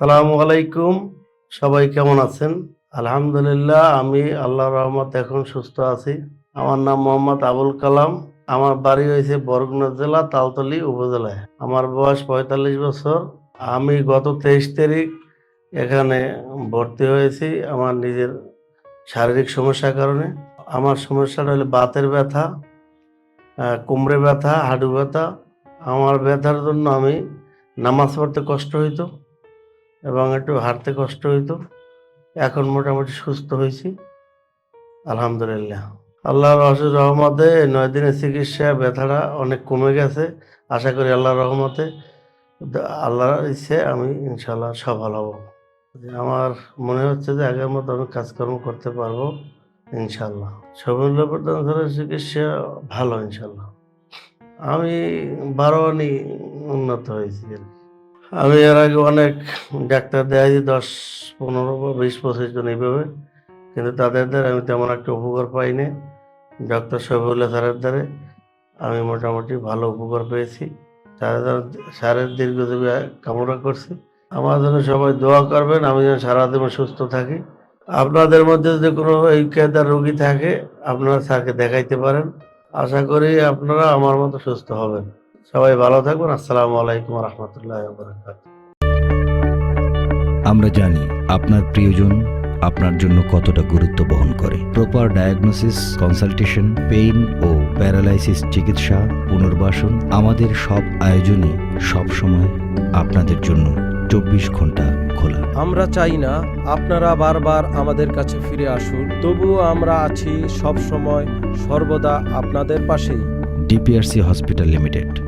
সালামু আলাইকুম। সবাই কেমন আছেন? আলহামদুলিল্লাহ, আমি আল্লাহর রহমত এখন সুস্থ আছি। আমার নাম মোহাম্মদ আবুল কালাম। আমার বাড়ি হয়েছে বরগুনা জেলা, তালতলি উপজেলায়। আমার বয়স পঁয়তাল্লিশ বছর। আমি গত তেইশ তারিখ এখানে ভর্তি হয়েছি আমার নিজের শারীরিক সমস্যার কারণে। আমার সমস্যাটা হলো বাতের ব্যথা কোমরে ব্যথা, হাঁটু ব্যথা। আমার ব্যথার জন্য আমি নামাজ পড়তে কষ্ট হইতো। এবং একটু হাঁটতে কষ্ট হইতো। এখন মোটামুটি সুস্থ হয়েছি আলহামদুলিল্লাহ। আল্লাহর অসুর রহমতে নয় দিনের চিকিৎসা ব্যথাটা অনেক কমে গেছে। আশা করি আল্লাহর রহমতে আল্লাহর ইচ্ছে আমি ইনশাল্লাহ সফল হব। আমার মনে হচ্ছে যে আগের মতো আমি কাজকর্ম করতে পারব ইনশাল্লাহ সবুল্লা প্রধান চিকিৎসা ভালো ইনশাল্লাহ আমি বারো আনি উন্নত হয়েছি আর কি। আমি এর আগে অনেক ডাক্তার দেখাইছি দশ, পনেরো বা বিশ, পঁচিশ জন এইভাবে, কিন্তু তাদের দ্বারা আমি তেমন একটা উপকার পাইনি। ডক্টর শফিউল্লাহ স্যারের দ্বারা আমি মোটামুটি ভালো উপকার পেয়েছি। দ্বারা স্যারের দীর্ঘজীবী কামনা করছি। আমার জন্য সবাই দোয়া করবেন, আমি যেন সারাদিন সুস্থ থাকি। আপনাদের মধ্যে যদি কোনো এই কেদার রোগী থাকে, আপনারা স্যারকে দেখাইতে পারেন। আশা করি আপনারা আমার মতো সুস্থ হবেন। সবাই ভালো থাকবেন। আসসালামু আলাইকুম রহমতুল্লাহ আমরা জানি আপনার প্রিয়জন আপনার জন্য কতটা গুরুত্ব বহন করে। প্রপার ডায়াগনোসিস কনসালটেশন পেইন ও প্যারালাইসিস চিকিৎসা পুনর্বাসন আমাদের সব আয়োজনই সব সময় আপনাদের জন্য চব্বিশ ঘণ্টা খোলা। আমরা চাই না আপনারা বারবার আমাদের কাছে ফিরে আসুন তবুও আমরা আছি সব সময় সর্বদা আপনাদের পাশেই। DPRC hospital limited